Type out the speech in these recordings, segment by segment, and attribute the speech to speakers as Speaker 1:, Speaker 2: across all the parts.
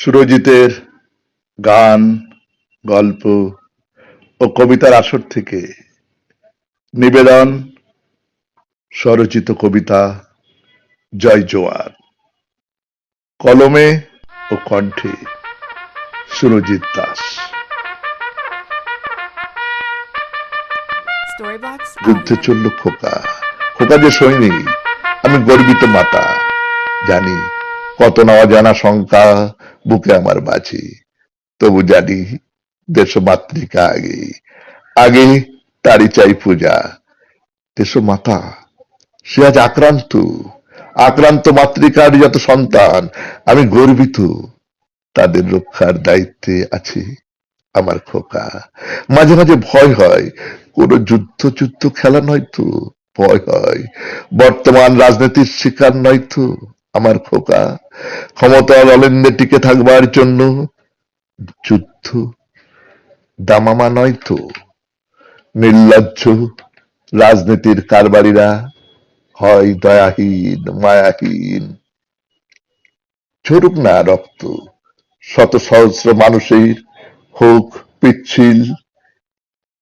Speaker 1: সুরজিতের গান গল্প ও কবিতার আসর থেকে নিবেদন স্বরচিত কবিতা জয় জোয়ার। কলমে ও কণ্ঠে সুরজিৎ দাস। যুদ্ধে চলল খোকা। খোকা যে সৈনিক আমি গর্বিত মাতা। জানি কত না অজানা শঙ্কা বুকে আমার বাঁচে তবু জানি দেশ মাতৃকা আগে। আগে তারই চাই পূজা। দেশ মাতা সে আজ আক্রান্ত। আক্রান্ত মাতৃকার যত সন্তান, আমি গর্বিত। তাদের রক্ষার দায়িত্বে আছে আমার খোকা। মাঝে মাঝে ভয় হয়, কোন যুদ্ধ যুদ্ধ খেলা নয় তো, ভয় হয়। বর্তমান রাজনীতির শিকার নয় তো। আমার খোকা। ক্ষমতার অলেন্দে টিকে থাকবার জন্য যুদ্ধ। দামামা নয় তো। নির্লজ্জ রাজনীতির কারবারিরা হয় দয়াহীন, মায়াহীন। ঝরুক না রক্ত। শত সহস্র মানুষের হোক পিচ্ছিল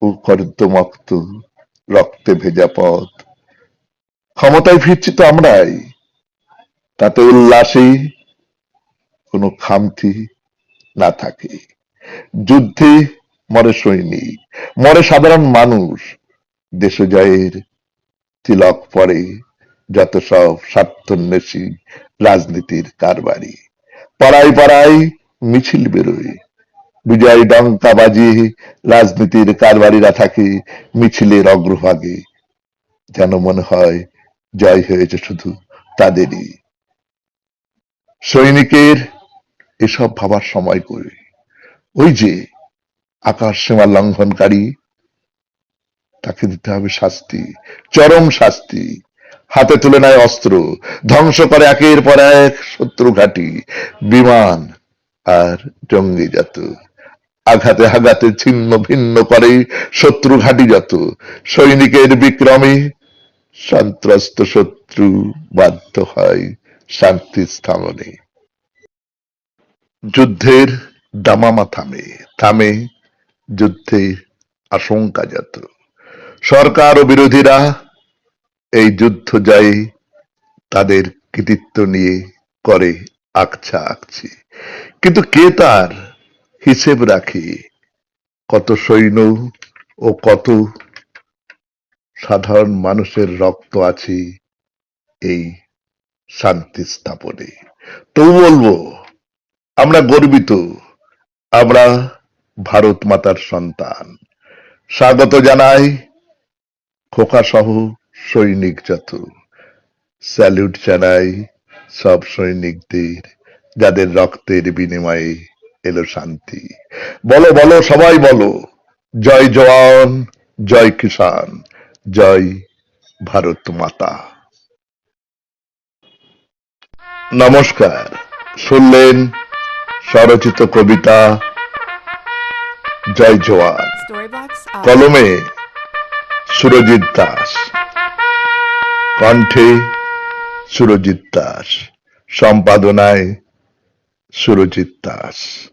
Speaker 1: ও কর্দমাক্ত রক্তে ভেজা পথ। ক্ষমতায় ফিরছি তো আমরাই। তাতে উল্লাসে, কোনো খামতি না থাকে। যুদ্ধে মরে সৈনিক, মরে সাধারণ মানুষ। দেশজয়ের তিলক পরে যত সব স্বার্থন্বেষী রাজনীতির কারবারি। পাড়ায় পাড়ায় মিছিল বেরোয়। বিজয় ডঙ্কা বাজিয়ে রাজনীতির কারবারিরা থাকে মিছিলের অগ্রভাগে। যেন মনে হয় জয় হয়েছে শুধু তাদেরই। সৈনিকের এসব ভাবার সময় করে। ওই যে আকাশ সীমা লঙ্ঘনকারী, তাকে দিতে হবে শাস্তি, চরম শাস্তি। হাতে তুলে নেয় অস্ত্র, ধ্বংস করে একের পর এক শত্রু ঘাঁটি, বিমান আর জঙ্গি জাত আঘাতে আঘাতে ছিন্ন ভিন্ন করে শত্রু ঘাঁটি যত সৈনিকের বিক্রমে সন্ত্রস্ত শত্রু বাধ্য হয়। শান্তি স্থাপনে। যুদ্ধের দামামা থামে থামে যুদ্ধের আশঙ্কা যত সরকার ও বিরোধীরা এই যুদ্ধ জয়ে তাদের কৃতিত্ব নিয়ে করে আকছা আকছি। কিন্তু কে তার হিসেব রাখে? কত সৈন্য ও কত সাধারণ মানুষের রক্ত আছে এই শান্তি স্থাপনে। তবু বলব, আমরা গর্বিত, আমরা ভারত মাতার সন্তান। স্বাগত জানাই খোকা সহ সৈনিক যত স্যালুট জানাই সব সৈনিকদের, যাদের রক্তের বিনিময়ে এলো শান্তি। বলো বলো, সবাই বলো, জয় জওয়ান, জয় কিষান জয় ভারত মাতা। নমস্কার। শুনলেন স্বরচিত কবিতা জয়
Speaker 2: জোয়ার
Speaker 1: কলমে সুরজিৎ দাস। কণ্ঠে সুরজিৎ দাস। সম্পাদনায় সুরজিৎ দাস।